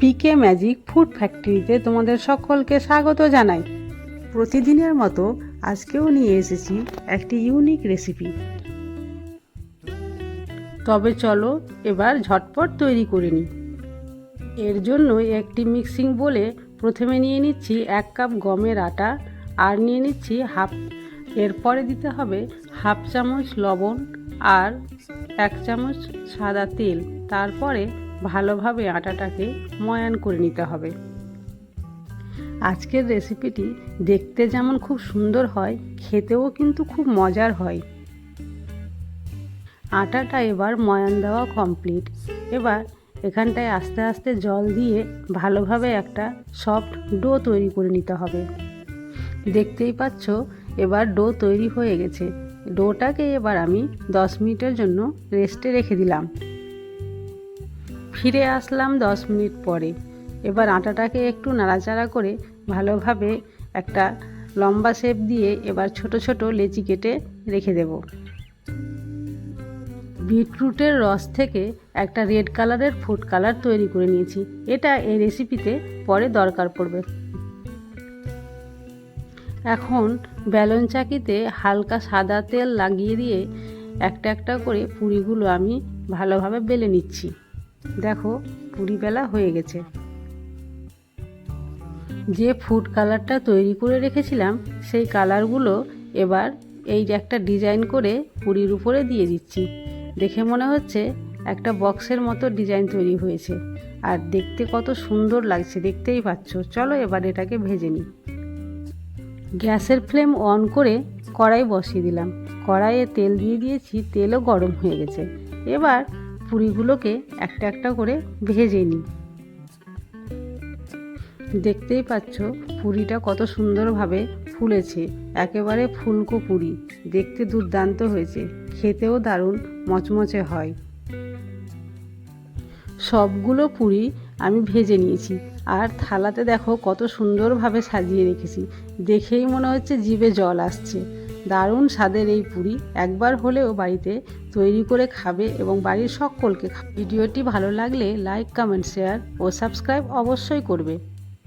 পিকে magic food ফ্যাক্টরিতে তোমাদের সকলকে স্বাগত জানাই। প্রতিদিনের মতো আজকেও নিয়ে এসেছি একটি ইউনিক রেসিপি তবে চলো এবার ঝটপট তৈরি করে নিই। এর জন্য একটি মিক্সিং বলে প্রথমে নিয়ে নিচ্ছি এক কাপ গমের আটা আর নিয়ে নিচ্ছি হাফ। এরপরে দিতে হবে হাফ চামচ লবণ আর এক চামচ সাদা তেল। তারপরে ভালোভাবে আটাটাকে ময়ান করে নিতে হবে। আজকের রেসিপিটি দেখতে যেমন খুব সুন্দর হয়, খেতেও কিন্তু খুব মজার হয়। আটাটা এবার ময়ান দেওয়া কমপ্লিট এবার এখানটায় আস্তে আস্তে জল দিয়ে ভালোভাবে একটা সফট ডো তৈরি করে নিতে হবে। দেখতেই পাচ্ছ, এবার ডো তৈরি হয়ে গেছে। ডোটাকে এবার আমি দশ মিনিটের জন্য রেস্টে রেখে দিলাম। ফিরে আসলাম দশ মিনিট পরে। এবার আটাটাকে একটু নাড়াচাড়া করে ভালোভাবে একটা লম্বা শেপ দিয়ে এবার ছোট ছোট লেচি কেটে রেখে দেব। বিটরুটের রস থেকে একটা রেড কালারের ফুড কালার তৈরি করে নিয়েছি। এটা এই রেসিপিতে পরে দরকার পড়বে। এখন ব্যালন চাকিতে হালকা সাদা তেল লাগিয়ে দিয়ে একটা একটা করে পুরিগুলো আমি ভালোভাবে বেলে নিচ্ছি। দেখো পুরি বেলা হয়ে গেছে। যে ফুড কালারটা তৈরি করে রেখেছিলাম, সেই কালারগুলো এবার এই একটা ডিজাইন করে পুরির উপরে দিয়ে দিচ্ছি। দেখে মনে হচ্ছে একটা বক্সের মতো ডিজাইন তৈরি হয়েছে। আর দেখতে কত সুন্দর লাগছে, দেখতেই পাচ্ছ। চলো এবার এটাকে ভেজে নিই। গ্যাসের ফ্লেম অন করে কড়াই বসিয়ে দিলাম। কড়াইয়ে তেল দিয়ে দিয়েছি, তেলও গরম হয়ে গেছে। এবার পুরিগুলোকে একটা একটা করে ভেজে নিই। দেখতেই পাচ্ছ পুরিটা কত সুন্দরভাবে ফুলেছে। একেবারে ফুলকো পুরি। দেখতে দুর্দান্ত হয়েছে। খেতেও দারুণ, মচমচে হয়। সবগুলো পুরি আমি ভেজে নিয়েছি। আর থালাতে দেখো কত সুন্দরভাবে সাজিয়ে রেখেছি। দেখেই মনে হচ্ছে জিভে জল আসছে। দারুণ স্বাদের এই পুরি। একবার হলেও বাড়িতে তৈরি করে খাবে এবং বাড়ির সকলকে ভিডিওটি ভালো লাগলে লাইক কমেন্ট শেয়ার ও সাবস্ক্রাইব অবশ্যই করবে।